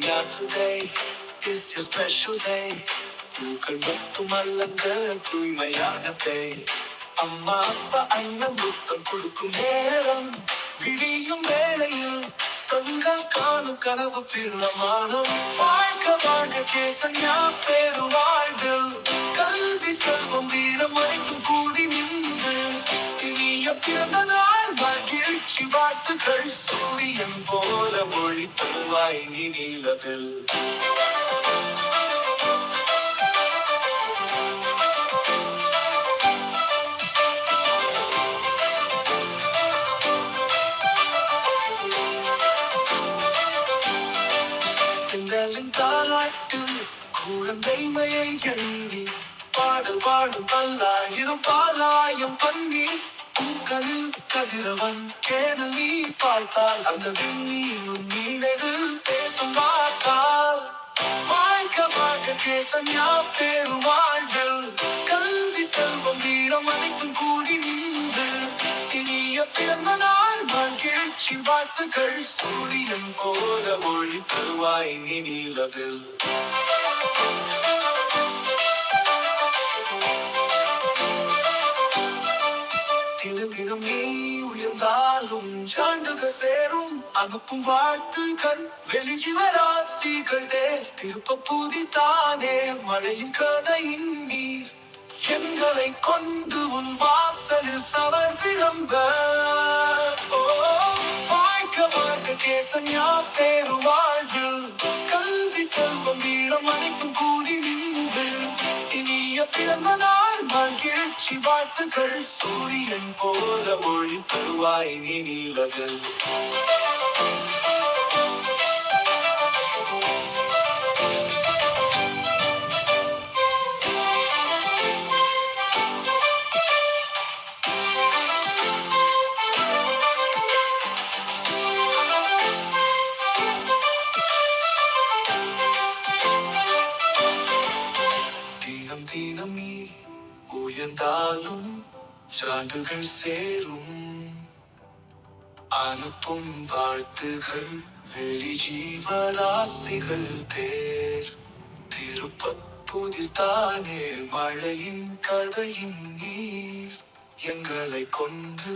today is your special day. பூக்கள் மட்டுமல்லங்க தூய்மையான day அம்மா அப்பா அண்ணன் புத்தம் கொடுக்கும் நேரம் விடியும் வேளையில் தங்கள் காணும் கனவு பிறமானம் வாழ்க்க வாழ்க கேசன்யா பேரு வாழ்வில் கல்வி செல்வம் வீரம் அனைத்தும் கூடி நின்று இனிய பிறந்த நாள் மகிழ்ச்சி வாழ்த்துக்கள் சூரியன் போல் மொழி தருவாய் நீ நீலத்தில். திங்களின் தாலாட்டு குழந்தைமையை எண்ணி பாடல் பாடும் பல்லாயிரம் பாலாயம் பண்ணி பூக்களில் கதிரவன் கேடல் பார்த்தால் அந்த விண்ணியும் நீனதில் பேசும் வாக்கால். வாழ்க வாழ்க கேசன்யா பேரு வாழ்வில்? கல்வி செல்வம் வீரம் அனைத்தும் கூடி நின்று. இனிய பிறந்த நாள் மகிழ்ச்சி வாழ்த்துக்கள் சூரியன் போல ஒளி தருவாய் நிலவில். தினம் தினம் நீ உயர்ந்தாலும் சான்றுகள் சேரும். அனுப்பும் வாழ்த்துக்கள் வெளி ஜீவராசிகள் தேர். திருப்ப புதித்தானே மழையின் கதையின் நீர். எங்களை கொண்டு உன் வாசலில் சவர் விளம்ப. ஓ, வாழ்க வாழ்க கேசன்யா தேருவார் மகிழ்ச்சி வாழ்த்துக்கள். சூரியன் போல மொழி தருவாய் நீ நீலகள் தினம் தினம் நீ. உயர்ந்தாலும் சான்றுகள் சேரும் அனுப்பும் வாழ்த்துகள் வெளி ஜீவராசிகள் தேர் திருப்பப்புதில் தானே மழையின் கதையின் நீர் எங்களை கொண்டு